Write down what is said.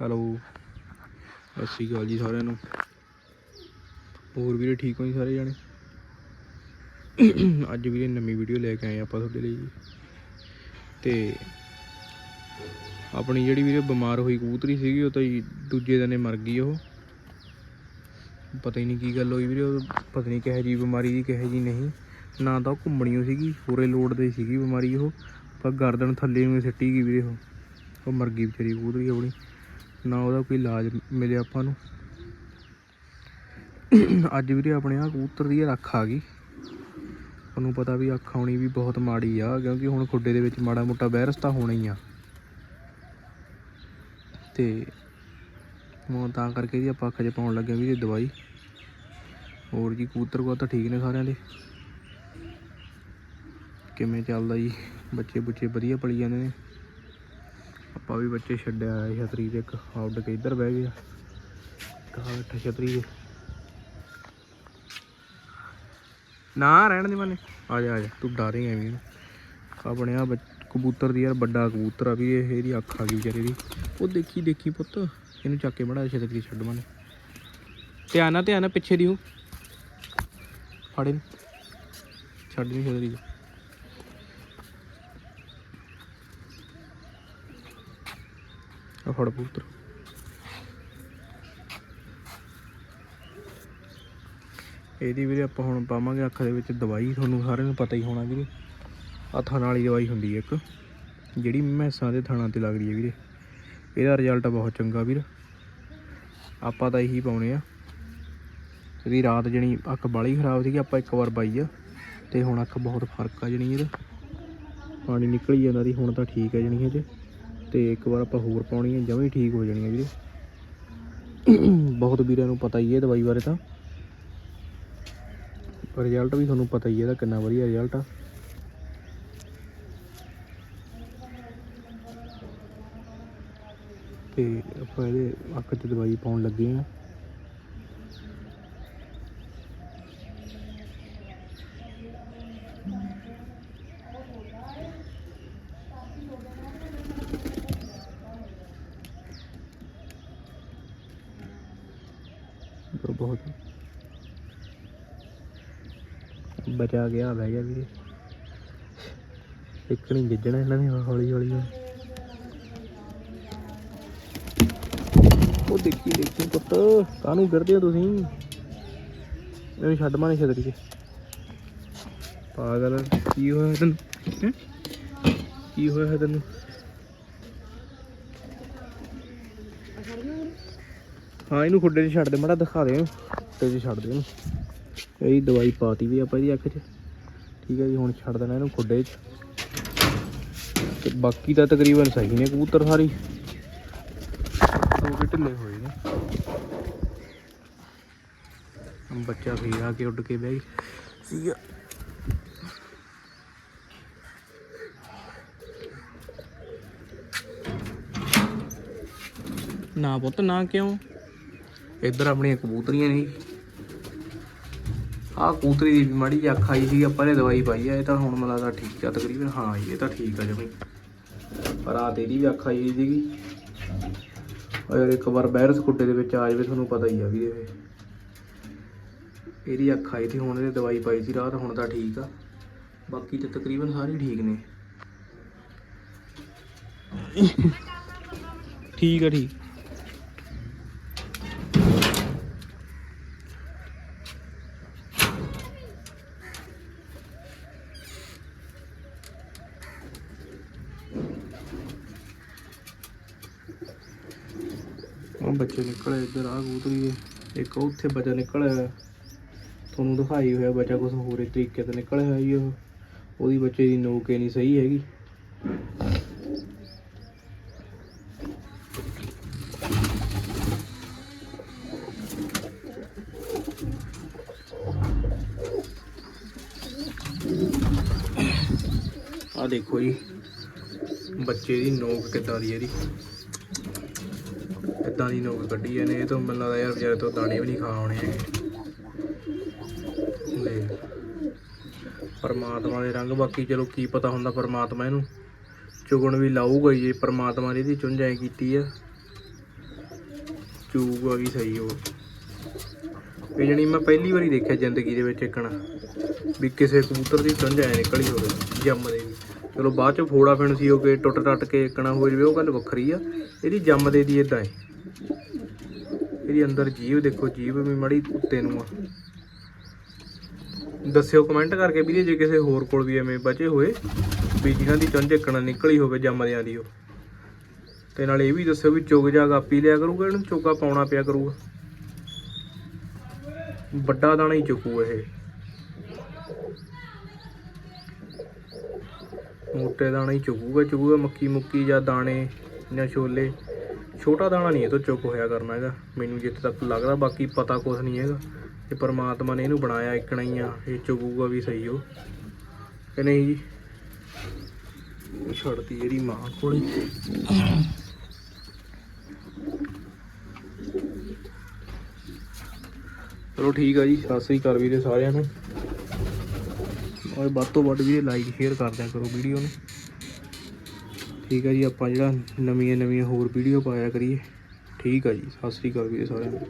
Hello. ਸਤਿ ਸ਼੍ਰੀ ਅਕਾਲ ਜੀ ਸਾਰਿਆਂ ਨੂੰ। ਹੋਰ ਵੀਰੇ ਠੀਕ ਹੋ ਜੀ ਸਾਰੇ ਜਾਣੇ? ਅੱਜ ਵੀਰੇ ਨਵੀਂ ਵੀਡੀਓ ਲੈ ਕੇ ਆਏ ਆਪਾਂ ਤੁਹਾਡੇ ਲਈ। ਜੀ ਤੇ ਆਪਣੀ ਜਿਹੜੀ ਵੀਰੇ ਬਿਮਾਰ ਹੋਈ ਕਬੂਤਰੀ ਸੀਗੀ, ਉਹ ਤਾਂ ਜੀ ਦੂਜੇ ਦਿਨੇ ਮਰ ਗਈ ਉਹ। ਪਤਾ ਹੀ ਨਹੀਂ ਕੀ ਗੱਲ ਹੋਈ ਵੀਰੇ, ਉਹ ਪਤਾ ਨਹੀਂ ਕਿਹੋ ਜੀ ਬਿਮਾਰੀ ਦੀ ਕਿਹੋ ਜੀ ਨਹੀਂ। ਨਾ ਤਾਂ ਉਹ ਘੁੰਮਣੀ ਸੀਗੀ, ਪੂਰੇ ਲੋੜ ਦੇ ਸੀਗੀ ਬਿਮਾਰੀ ਉਹ, ਪਰ ਗਰਦਨ ਥੱਲੇ ਨੂੰ ਸਿੱਟੀ ਗਈ ਵੀਰੇ ਉਹ। ਉਹ ਮਰ ਗਈ ਵਿਚਾਰੀ ਕਬੂਤਰੀ ਆਪਣੀ। ਨਾ ਉਹਦਾ ਕੋਈ ਇਲਾਜ ਮਿਲਿਆ ਆਪਾਂ ਨੂੰ। ਅੱਜ ਵੀਰੇ ਆਪਣੇ ਆ ਕਬੂਤਰ ਦੀ ਰੱਖ ਆ ਗਈ। ਤੁਹਾਨੂੰ ਪਤਾ ਵੀ ਅੱਖ ਆਉਣੀ ਵੀ ਬਹੁਤ ਮਾੜੀ ਆ, ਕਿਉਂਕਿ ਹੁਣ ਖੁੱਡੇ ਦੇ ਵਿੱਚ ਮਾੜਾ ਮੋਟਾ ਵਾਇਰਸ ਤਾਂ ਹੋਣਾ ਹੀ ਆ। ਤੇ ਹੁਣ ਤਾਂ ਕਰਕੇ ਜੀ ਆਪਾਂ ਅੱਖ 'ਚ ਪਾਉਣ ਲੱਗੇ ਵੀ ਦਵਾਈ। ਹੋਰ ਜੀ ਕਬੂਤਰ ਕੋ ਤਾਂ ਠੀਕ ਨੇ ਸਾਰਿਆਂ ਦੇ। ਕਿਵੇਂ ਚੱਲਦਾ ਜੀ? ਬੱਚੇ ਬੁੱਚੇ ਵਧੀਆ ਪਲੀ ਜਾਂਦੇ ਨੇ। ਆਪਾਂ ਵੀ ਬੱਚੇ ਛੱਡਿਆ ਆਇਆ ਛਤਰੀ ਦੇ ਇੱਕ ਆ ਉੱਡ ਕੇ ਇੱਧਰ ਬਹਿ ਗਿਆ ਕਹਾ ਬੈਠਾ ਛਤਰੀ ਦੇ ਨਾ, ਰਹਿਣ ਦੇ ਮਨੇ। ਆ ਜਾ ਆ ਜਾ, ਤੂੰ ਡਾਰੇਂਗਾ ਐਵੇਂ। ਇਹਨੂੰ। ਆਪਣੇ ਆ ਕਬੂਤਰ ਦੀ ਯਾਰ ਵੱਡਾ ਕਬੂਤਰ ਆ ਵੀ ਇਹ, ਇਹਦੀ ਅੱਖ ਆ ਗਈ ਵਿਚਾਰੇ ਦੀ। ਉਹ ਦੇਖੀ ਦੇਖੀ ਪੁੱਤ। ਇਹਨੂੰ ਚੱਕ ਕੇ ਬੜਾ ਛਤਰੀ ਛੱਡ ਮਨੇ। ਧਿਆਨ ਨਾਲ ਧਿਆਨ ਨਾਲ ਪਿੱਛੇ ਦੀ ਹੂੰ। ਫੜ ਛੱਡ ਨਹੀਂ ਛਤਰੀ ਆ ਫੜ ਪੁੱਤਰ ਇਹਦੀ ਵੀਰੇ ਆਪਾਂ ਹੁਣ ਪਾਵਾਂਗੇ ਅੱਖ ਦੇ ਵਿੱਚ ਦਵਾਈ, ਤੁਹਾਨੂੰ ਸਾਰਿਆਂ ਨੂੰ ਪਤਾ ਹੀ ਹੋਣਾ ਵੀਰੇ। ਆਹ ਥਣ ਵਾਲੀ ਦਵਾਈ ਹੁੰਦੀ ਹੈ ਇੱਕ। ਜਿਹੜੀ ਮੈਸਾਂ ਦੇ ਥਣਾਂ ਤੇ ਲੱਗਦੀ ਹੈ ਵੀਰੇ। ਇਹਦਾ ਰਿਜ਼ਲਟ ਬਹੁਤ ਚੰਗਾ ਵੀਰ। ਆਪਾਂ ਤਾਂ ਇਹੀ ਪਾਉਣੇ ਆ। ਇਹਦੀ ਰਾਤ ਜਣੀ ਅੱਖ ਬਾਲੀ ਖਰਾਬ ਸੀਗੀ, ਆਪਾਂ ਇੱਕ ਵਾਰ ਪਾਈ ਆ। ਤੇ ਹੁਣ ਅੱਖ ਬਹੁਤ ਫ਼ਰਕ ਆ ਜਣੀ ਇਹਦਾ। ਪਾਣੀ ਨਿਕਲ ਹੀ ਜਾਂਦਾ ਦੀ ਹੁਣ ਤਾਂ ਠੀਕ ਹੈ ਜਣੀ ਹਜੇ ਤੇ ਇੱਕ ਵਾਰ ਆਪਾਂ ਹੋਰ ਪਾਉਣੀ ਹੈ, ਜਮਾਂ ਠੀਕ ਹੋ ਜਾਣੀ ਹੈ ਵੀਰੇ। ਬਹੁਤ ਵੀਰਾਂ ਨੂੰ ਪਤਾ ਹੀ ਹੈ ਦਵਾਈ ਬਾਰੇ ਤਾਂ। ਰਿਜ਼ਲਟ ਵੀ ਤੁਹਾਨੂੰ ਪਤਾ ਹੀ ਹੈ ਇਹਦਾ ਕਿੰਨਾ ਵਧੀਆ ਰਿਜ਼ਲਟ ਆ। ਤੇ ਆਪਾਂ ਇਹਦੇ ਅੱਖ 'ਚ ਦਵਾਈ ਪਾਉਣ ਲੱਗੇ ਆ ਪਰ ਬਹੁਤ ਬਚਾ ਗਿਆ ਬਹਿ ਗਿਆ ਵੀਰੇ। ਇੱਕ ਨਹੀਂ ਗਿੱਜਣਾ ਇਹਨਾਂ ਨੇ ਹੌਲੀ ਹੌਲੀ ਉਹ ਦੇਖੀ ਦੇਖੀ ਪੁੱਤ, ਕਾਹਨੂੰ ਗਿਰਦੇ ਹੋ ਤੁਸੀਂ? ਇਹਨੂੰ ਛੱਡ ਮਾਣੇ ਛਤਰੀ ਕੇ ਪਾਗਲ ਕੀ ਹੋਇਆ ਤੈਨੂੰ? ਕੀ ਹੋਇਆ ਤੈਨੂੰ? ਹਾਂ, ਇਹਨੂੰ ਖੁੱਡੇ 'ਚ ਛੱਡ ਦੇ, ਮੜਾ ਦਿਖਾ ਦੇ ਇਹਨੂੰ। ਖੁੱਡੇ 'ਚ ਛੱਡ ਦੇ ਇਹਨੂੰ। ਇਹਦੀ ਦਵਾਈ ਪਾਤੀ ਵੀ ਆਪਾਂ ਇਹਦੀ ਅੱਖ 'ਚ। ਠੀਕ ਹੈ ਜੀ, ਹੁਣ ਛੱਡ ਦੇਣਾ ਇਹਨੂੰ ਖੁੱਡੇ 'ਚ। ਤੇ ਬਾਕੀ ਤਾਂ ਤਕਰੀਬਨ ਸਹੀ ਨੇ ਕਬੂਤਰ ਸਾਰੀ। ਉਹ ਢਿੱਲੇ ਹੋਏ ਨੇ। ਬੱਚਾ ਫੇਰ ਆ ਕੇ ਉੱਡ ਕੇ ਬਹਿ ਗਈ ਸੀਗਾ ਨਾ ਪੁੱਤ, ਨਾ ਕਿਉਂ? ਇੱਧਰ ਆਪਣੀਆਂ ਕਬੂਤਰੀਆਂ ਨੇ। ਆਹ ਕਬੂਤਰੀ ਦੀ ਮਾੜੀ ਜਿਹੀ ਅੱਖ ਆਈ ਸੀ ਆਪਾਂ ਨੇ ਦਵਾਈ ਪਾਈ ਆ, ਇਹ ਤਾਂ ਹੁਣ ਮੈਨੂੰ ਲੱਗਦਾ ਠੀਕ ਆ, ਤਕਰੀਬਨ ਹਾਂ ਇਹ ਤਾਂ ਠੀਕ ਆ ਜਮੀ। ਪਰ ਆ ਤੇਰੀ ਵੀ ਅੱਖ ਆਈ ਸੀਗੀ। ਉਹ ਇੱਕ ਵਾਰ ਵਾਇਰਸ ਕੁੱਟੇ ਦੇ ਵਿੱਚ ਆ ਜਾਵੇ, ਤੁਹਾਨੂੰ ਪਤਾ ਹੀ ਆ ਵੀ ਇਹ। ਇਹਦੀ ਅੱਖ ਆਈ ਸੀ, ਹੁਣ ਇਹਦੇ ਦਵਾਈ ਪਾਈ ਸੀ ਰਾਤ, ਹੁਣ ਤਾਂ ਠੀਕ ਆ। ਬਾਕੀ ਤੇ ਤਕਰੀਬਨ ਸਾਰੇ ਠੀਕ ਨੇ। ਠੀਕ ਆ, ਠੀਕ। ਬੱਚੇ ਨਿਕਲੇ ਇੱਧਰ ਆ ਕਬੂਤਰੀ ਇੱਕ ਉੱਥੇ ਬੱਚਾ ਨਿਕਲਿਆ। ਤੁਹਾਨੂੰ ਦਿਖਾਈ ਹੋਇਆ ਬੱਚਾ ਕੁਝ ਹੋਰ ਤਰੀਕੇ ਤੇ ਨਿਕਲਿਆ ਹੋਇਆ ਜੀ ਉਹ। ਉਹਦੀ ਬੱਚੇ ਦੀ ਨੋਕ ਹੀ ਨਹੀਂ ਸਹੀ ਹੈਗੀ। ਆ ਦੇਖੋ ਜੀ, ਬੱਚੇ ਦੀ ਨੋਕ ਕਿੱਦਾਂ ਦੀ ਹੈ ਇਹਦੀ। ਇਦਾਂ ਦੀ ਨੋਕ ਕੱਢੀ ਇਹਨੇ ਇਹ ਤੋਂ ਮੈਨੂੰ ਲੱਗਦਾ ਯਾਰ ਵਿਚਾਰੇ ਤੋਂ ਦਾਣੇ ਵੀ ਨਹੀਂ ਖਾ ਆਉਣੇ ਹੈਗੇ ਪਰਮਾਤਮਾ ਦੇ ਰੰਗ, ਬਾਕੀ ਚਲੋ ਕੀ ਪਤਾ ਹੁੰਦਾ ਪਰਮਾਤਮਾ ਇਹਨੂੰ। ਚੁਗਣ ਵੀ ਲਾਊਗਾ ਹੀ, ਜੇ ਪਰਮਾਤਮਾ ਨੇ ਇਹਦੀ ਚੁੰਝਾਈ ਕੀਤੀ ਆ। ਚੂਗਾ ਵੀ ਸਹੀ ਹੋ ਇਹ ਜਣੀ ਮੈਂ ਪਹਿਲੀ ਵਾਰੀ ਦੇਖਿਆ ਜ਼ਿੰਦਗੀ ਦੇ ਵਿੱਚ ਇੱਕਣਾ, ਵੀ ਕਿਸੇ ਕਬੂਤਰ ਦੀ ਚੁੰਝ ਐ ਨਿਕਲੀ ਹੋਵੇ ਜੰਮਦੇ ਵੀ। ਚਲੋ ਬਾਅਦ ਚ ਫੋੜਾ ਫਿਣਸੀ ਹੋ ਕੇ ਟੁੱਟ ਟੱਟ ਕੇ ਇੱਕਣਾ ਹੋ ਜਵੇ ਉਹ ਗੱਲ ਵੱਖਰੀ ਆ। ਇਹਦੀ ਜੰਮਦੇ ਦੀ ਇਦਾਂ ਹੈ। ਇਹਦੀ ਅੰਦਰ ਜੀਵ, ਦੇਖੋ ਜੀਵ ਵੀ ਮੜੀ ਉੱਤੇ ਨੂੰ ਆ। ਦੱਸਿਓ ਕਮੈਂਟ ਕਰਕੇ ਵੀਰੇ ਜੇ ਕਿਸੇ ਹੋਰ ਕੋਲ ਵੀ ਐਵੇਂ ਬਚੇ ਹੋਏ, ਵੀ ਜਿਨ੍ਹਾਂ ਦੀ ਚੁੰਝ ਇੱਕਣਾ ਨਿਕਲੀ ਹੋਵੇ ਜੰਮਦਿਆਂ ਦੀ ਉਹ। ਤੇ ਨਾਲ ਇਹ ਵੀ ਦੱਸਿਓ ਵੀ ਚੁਗ ਜਾ ਗਾਪੀ ਲਿਆ ਕਰੂਗਾ, ਇਹਨੂੰ ਚੋਗਾ ਪਾਉਣਾ ਪਿਆ ਕਰੂਗਾ। ਵੱਡਾ ਦਾਣਾ ਹੀ ਚੁੱਕੂ ਇਹ। ਮੋਟੇ ਦਾਣਾ ਹੀ ਚੁਗੂਗਾ ਚੁੱਕੂਗਾ ਮੱਕੀ ਮੁੱਕੀ ਜਾਂ ਦਾਣੇ ਜਾਂ ਛੋਲੇ। ਛੋਟਾ ਦਾਣਾ ਨਹੀਂ ਇਹ ਤੋਂ ਚੁੱਕ ਹੋਇਆ ਕਰਨਾ ਹੈਗਾ ਮੈਨੂੰ ਜਿੱਥੇ ਤੱਕ ਲੱਗਦਾ, ਬਾਕੀ ਪਤਾ ਕੁਝ ਨਹੀਂ ਹੈਗਾ। ਇਹ ਪਰਮਾਤਮਾ ਨੇ ਇਹਨੂੰ ਬਣਾਇਆ ਇੱਕਣਾ ਹੀ ਆ। ਇਹ ਚੁਗੂਗਾ ਵੀ ਸਹੀ ਉਹ। ਕਿ ਨਹੀਂ ਜੀ? ਉਹ ਛੱਡਤੀ ਇਹਦੀ ਮਾਂ ਕੋਲੇ। ਚਲੋ ਠੀਕ ਆ ਜੀ, ਸਤਿ ਸ੍ਰੀ ਅਕਾਲ ਵੀਰੇ ਸਾਰਿਆਂ ਨੂੰ। ਔਰ ਵੱਧ ਤੋਂ ਵੱਧ ਵੀਰੇ ਲਾਈਕ ਸ਼ੇਅਰ ਕਰ ਦਿਆ ਕਰੋ ਵੀਡੀਓ ਨੂੰ। ਠੀਕ ਆ ਜੀ, ਆਪਾਂ ਜਿਹੜਾ ਨਵੀਆਂ ਨਵੀਆਂ ਹੋਰ ਵੀਡੀਓ ਪਾਇਆ ਕਰੀਏ। ਠੀਕ ਆ ਜੀ, ਸਤਿ ਸ੍ਰੀ ਅਕਾਲ ਵੀਰੇ ਸਾਰਿਆਂ ਨੂੰ।